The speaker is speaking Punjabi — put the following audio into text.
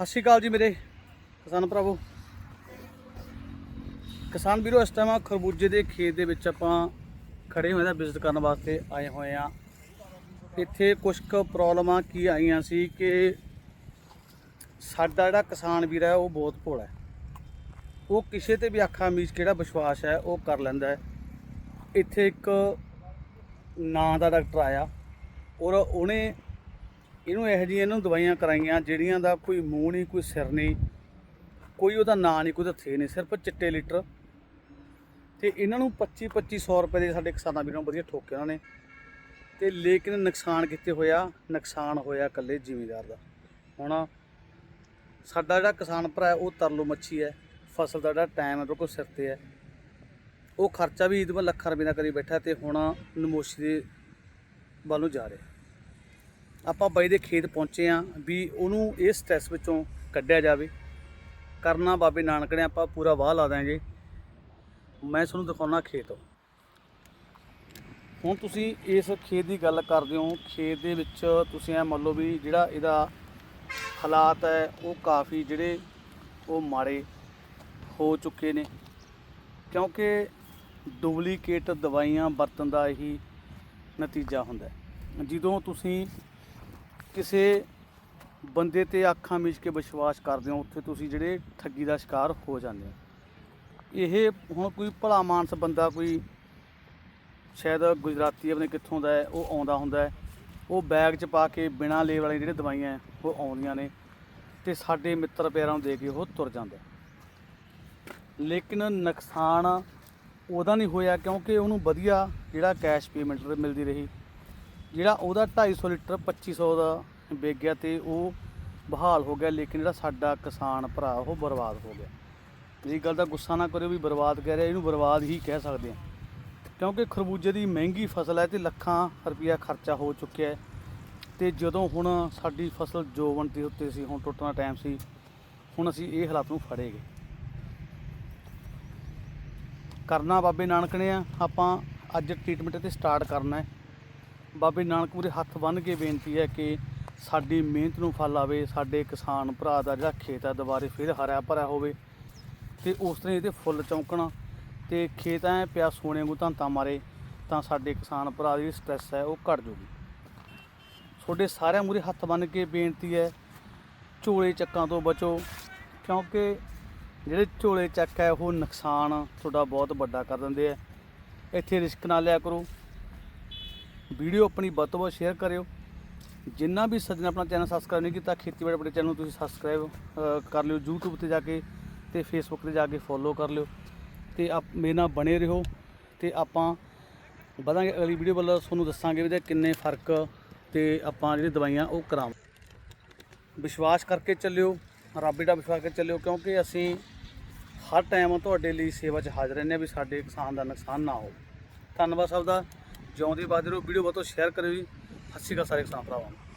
ਸਤਿ ਸ਼੍ਰੀ ਅਕਾਲ ਜੀ ਮੇਰੇ ਕਿਸਾਨ ਭਰਾਵੋ। ਕਿਸਾਨ ਵੀਰੋ, ਇਸ ਟਾਈਮ ਖਰਬੂਜੇ ਦੇ ਖੇਤ ਦੇ ਵਿੱਚ ਆਪਾਂ ਖੜੇ ਹੋਏ ਦਾ ਵਿਜ਼ਿਟ ਕਰਨ ਵਾਸਤੇ ਆਏ ਹੋਏ ਆ। ਇੱਥੇ ਕੁਝ ਕੁ ਪ੍ਰੋਬਲਮਾਂ ਕੀ ਆਈਆਂ ਸੀ ਕਿ ਸਾਡਾ ਜਿਹੜਾ ਕਿਸਾਨ ਵੀਰ ਹੈ, ਉਹ ਬਹੁਤ ਭੋਲਾ ਹੈ। ਉਹ ਕਿਸੇ ਤੇ ਵੀ ਅੱਖਾਂ ਮੀਚ ਕਿਹੜਾ ਵਿਸ਼ਵਾਸ ਹੈ, ਉਹ ਕਰ ਲੈਂਦਾ ਇੱਥੇ ਇੱਕ ਨਾਂ ਦਾ ਡਾਕਟਰ ਆਇਆ ਔਰ ਉਹਨੇ ਇਹਨੂੰ ਇਹੋ ਜਿਹੀਆਂ ਇਹਨੂੰ ਦਵਾਈਆਂ ਕਰਾਈਆਂ ਜਿਹੜੀਆਂ ਦਾ ਕੋਈ ਮੂੰਹ ਨਹੀਂ, ਕੋਈ ਸਿਰ ਨਹੀਂ, ਕੋਈ ਉਹਦਾ ਨਾਂ ਨਹੀਂ, ਕੋਈ ਹੱਥੇ ਨਹੀਂ, ਸਿਰਫ ਚਿੱਟੇ ਲੀਟਰ। ਤੇ ਇਹਨਾਂ ਨੂੰ 25 2500 ਰੁਪਏ ਦੇ ਸਾਡੇ ਕਿਸਾਨਾਂ ਵੀਰਾਂ ਨੂੰ ਵਧੀਆ ਠੋਕੇ ਉਹਨਾਂ ਨੇ। ਤੇ ਲੇਕਿਨ ਨੁਕਸਾਨ ਕਿੱਥੇ ਹੋਇਆ? ਨੁਕਸਾਨ ਹੋਇਆ ਇਕੱਲੇ ਜ਼ਿਮੀਦਾਰ ਦਾ। ਹੁਣ ਸਾਡਾ ਜਿਹੜਾ ਕਿਸਾਨ ਭਰਾ ਉਹ ਤਰਲੋ ਮੱਛੀ ਹੈ। ਫਸਲ ਦਾ ਜਿਹੜਾ ਟਾਈਮ ਹੈ, ਬਿਲਕੁਲ ਸਿਰ ਤੇ ਹੈ। ਉਹ ਖਰਚਾ ਵੀ ਇਹਦੇ ਲੱਖਾਂ ਰੁਪਏ ਦਾ ਕਰੀ ਬੈਠਾ ਤੇ ਹੁਣ ਨਮੋਸ਼ੀ ਦੇ ਵੱਲ ਨੂੰ ਜਾ ਰਿਹਾ। ਆਪਾਂ ਬਾਈ ਦੇ ਖੇਤ ਪਹੁੰਚੇ ਆ ਵੀ ਉਹਨੂੰ ਇਸ ਸਟ੍ਰੈਸ ਵਿੱਚੋਂ ਕੱਢਿਆ ਜਾਵੇ। ਕਰਨਾ ਬਾਬੇ ਨਾਨਕ ਨੇ, ਆਪਾਂ ਪੂਰਾ ਵਾਹ ਲਾ ਦਾਂਗੇ ਮੈਂ ਤੁਹਾਨੂੰ ਦਿਖਾਉਣਾ ਖੇਤ। ਹੁਣ ਤੁਸੀਂ ਇਸ ਖੇਤ ਦੀ ਗੱਲ ਕਰਦੇ ਹੋ। ਖੇਤ ਦੇ ਵਿੱਚ ਤੁਸੀਂ ਇਹ ਮੰਨ ਲਓ ਵੀ ਜਿਹੜਾ ਇਹਦਾ ਹਾਲਾਤ ਹੈ, ਉਹ ਕਾਫੀ ਜਿਹੜੇ ਉਹ ਮਾੜੇ ਹੋ ਚੁੱਕੇ ਨੇ। ਕਿਉਂਕਿ ਡੁਪਲੀਕੇਟ ਦਵਾਈਆਂ ਵਰਤਣ ਦਾ ਇਹੀ ਨਤੀਜਾ ਹੁੰਦਾ ਜਦੋਂ ਤੁਸੀਂ ਕਿਸੇ ਬੰਦੇ ਤੇ ਅੱਖਾਂ ਮੀਚ ਕੇ ਵਿਸ਼ਵਾਸ ਕਰਦੇ ਹੋ, ਉੱਥੇ ਤੁਸੀਂ ਜਿਹੜੇ ਠੱਗੀ ਦਾ ਸ਼ਿਕਾਰ ਹੋ ਜਾਂਦੇ ਹੋ। ਇਹ ਹੁਣ ਕੋਈ ਭਲਾ ਮਾਨਸ ਬੰਦਾ ਕੋਈ ਸ਼ਾਇਦ ਗੁਜਰਾਤੀ ਆਪਣੇ ਕਿੱਥੋਂ ਦਾ ਹੈ, ਉਹ ਆਉਂਦਾ ਹੁੰਦਾ ਹੈ। ਉਹ ਬੈਗ 'ਚ ਪਾ ਕੇ ਬਿਨਾਂ ਲੇ ਵਾਲੀ ਜਿਹੜੇ ਦਵਾਈਆਂ ਉਹ ਆਉਂਦੀਆਂ ਨੇ ਤੇ ਸਾਡੇ ਮਿੱਤਰ ਪਿਆਰਾਂ ਨੂੰ ਦੇ ਕੇ ਉਹ ਤੁਰ ਜਾਂਦਾ ਲੇਕਿਨ ਨੁਕਸਾਨ ਉਹਦਾ ਨਹੀਂ ਹੋਇਆ ਕਿਉਂਕਿ ਉਹਨੂੰ ਵਧੀਆ ਜਿਹੜਾ ਕੈਸ਼ ਪੇਮੈਂਟ ਮਿਲਦੀ ਰਹੀ। ਜਿਹੜਾ ਉਹਦਾ 250 ਲੀਟਰ 2500 ਦਾ ਵਿਕ ਗਿਆ ਤੇ ਉਹ ਬਹਾਲ ਹੋ ਗਿਆ, ਲੇਕਿਨ ਜਿਹੜਾ ਸਾਡਾ ਕਿਸਾਨ ਭਰਾ, ਉਹ ਬਰਬਾਦ ਹੋ ਗਿਆ। ਇਹ ਗੱਲ ਦਾ ਗੁੱਸਾ ਨਾ ਕਰਿਓ ਵੀ ਬਰਬਾਦ ਕਹਿ ਰਿਹਾ, ਇਹਨੂੰ ਬਰਬਾਦ ਹੀ ਕਹਿ ਸਕਦੇ ਆ। ਕਿਉਂਕਿ ਖਰਬੂਜੇ ਦੀ ਮਹਿੰਗੀ ਫਸਲ ਹੈ ਤੇ ਲੱਖਾਂ ਰੁਪਇਆ ਖਰਚਾ ਹੋ ਚੁੱਕਿਆ ਹੈ। ਤੇ ਜਦੋਂ ਹੁਣ ਸਾਡੀ ਫਸਲ ਜੋਵਨ ਦੇ ਉੱਤੇ ਸੀ, ਹੁਣ ਟੁੱਟਣਾ ਟਾਈਮ ਸੀ, ਹੁਣ ਅਸੀਂ ਇਹ ਹਾਲਾਤ ਨੂੰ ਫੜੇ ਗਏ। ਕਰਨਾ ਬਾਬੇ ਨਾਨਕ ਨੇ ਆ, ਆਪਾਂ ਅੱਜ ਟ੍ਰੀਟਮੈਂਟ ਤੇ ਸਟਾਰਟ ਕਰਨਾ ਹੈ। ਬਾਬੇ ਨਾਨਕ ਪੂਰੇ ਹੱਥ ਬੰਨ੍ਹ ਕੇ ਬੇਨਤੀ ਹੈ ਕਿ ਸਾਡੀ ਮਿਹਨਤ ਨੂੰ ਫਲ ਆਵੇ, ਸਾਡੇ ਕਿਸਾਨ ਭਰਾ ਦਾ ਜਿਹੜਾ ਖੇਤ ਹੈ ਦੁਬਾਰੇ ਫਿਰ ਹਰਿਆ ਭਰਿਆ ਹੋਵੇ ਤੇ ਉਸ ਤਰ੍ਹਾਂ ਇਹਦੇ ਫੁੱਲ ਚੌਂਕਣਾ ਤੇ ਖੇਤ ਐ ਪਿਆ ਸੋਨੇ ਨੂੰ ਧੰਤਾ ਮਾਰੇ ਤਾਂ ਸਾਡੇ ਕਿਸਾਨ ਭਰਾ ਦੀ ਸਟ੍ਰੈਸ ਹੈ ਉਹ ਘਟ ਜੂਗੀ ਤੁਹਾਡੇ ਸਾਰਿਆਂ ਮੂਰੇ ਹੱਥ ਬੰਨ੍ਹ ਕੇ ਬੇਨਤੀ ਹੈ, ਝੋਲੇ ਚੱਕਾਂ ਤੋਂ ਬਚੋ ਕਿਉਂਕਿ ਜਿਹੜੇ ਝੋਲੇ ਚੱਕ ਹੈ ਉਹ ਨੁਕਸਾਨ ਤੁਹਾਡਾ ਬਹੁਤ ਵੱਡਾ ਕਰ ਦਿੰਦੇ ਆ ਇੱਥੇ ਰਿਸਕ ਨਾ ਲਿਆ ਕਰੋ। ਵੀਡੀਓ ਆਪਣੀ ਵੱਧ ਤੋਂ ਵੱਧ ਸ਼ੇਅਰ ਕਰਿਓ। ਜਿੰਨਾ ਵੀ ਸੱਜਣ ਆਪਣਾ ਚੈਨਲ ਸਬਸਕ੍ਰਾਈਬ ਨਹੀਂ ਕੀਤਾ, ਖੇਤੀਬਾੜੀ ਆਪਣੇ ਚੈਨਲ ਨੂੰ ਤੁਸੀਂ ਸਬਸਕ੍ਰਾਈਬ ਕਰ ਲਿਓ YouTube ਤੇ ਜਾ ਕੇ ਤੇ Facebook ਤੇ ਜਾ ਕੇ ਫੋਲੋ ਕਰ ਲਿਓ ਤੇ ਆਪ ਮੇਰੇ ਨਾਲ ਬਣੇ ਰਹੋ ਤੇ ਆਪਾਂ ਵਧਾਂਗੇ। ਅਗਲੀ ਵੀਡੀਓ ਵੱਲ ਤੁਹਾਨੂੰ ਦੱਸਾਂਗੇ ਵੀ ਇਹਦੇ ਕਿੰਨੇ ਫ਼ਰਕ ਤੇ ਆਪਾਂ ਜਿਹੜੀ ਦਵਾਈਆਂ ਉਹ ਕਰਾਵਾਂ। ਵਿਸ਼ਵਾਸ ਕਰਕੇ ਚੱਲਿਓ, ਰੱਬ ਦਾ ਵਿਸ਼ਵਾਸ ਕਰਕੇ ਚੱਲਿਓ, ਕਿਉਂਕਿ ਅਸੀਂ ਹਰ ਟਾਈਮ ਤੁਹਾਡੇ ਲਈ ਸੇਵਾ 'ਚ ਹਾਜ਼ਰ ਰਹਿੰਦੇ ਹਾਂ ਵੀ ਸਾਡੇ ਕਿਸਾਨ ਦਾ ਨੁਕਸਾਨ ਨਾ ਹੋਵੇ। ਧੰਨਵਾਦ ਸਭ ਦਾ। ਜਿਉਂਦੇ ਬਾਦ ਰਹੋ ਵੀਡੀਓ ਬਹੁਤ ਸ਼ੇਅਰ ਕਰਿਓ ਜੀ। ਸਤਿ ਸ਼੍ਰੀ ਅਕਾਲ ਸਾਰੇ ਕਿਸਾਨ ਭਰਾਵਾਂ ਨੂੰ।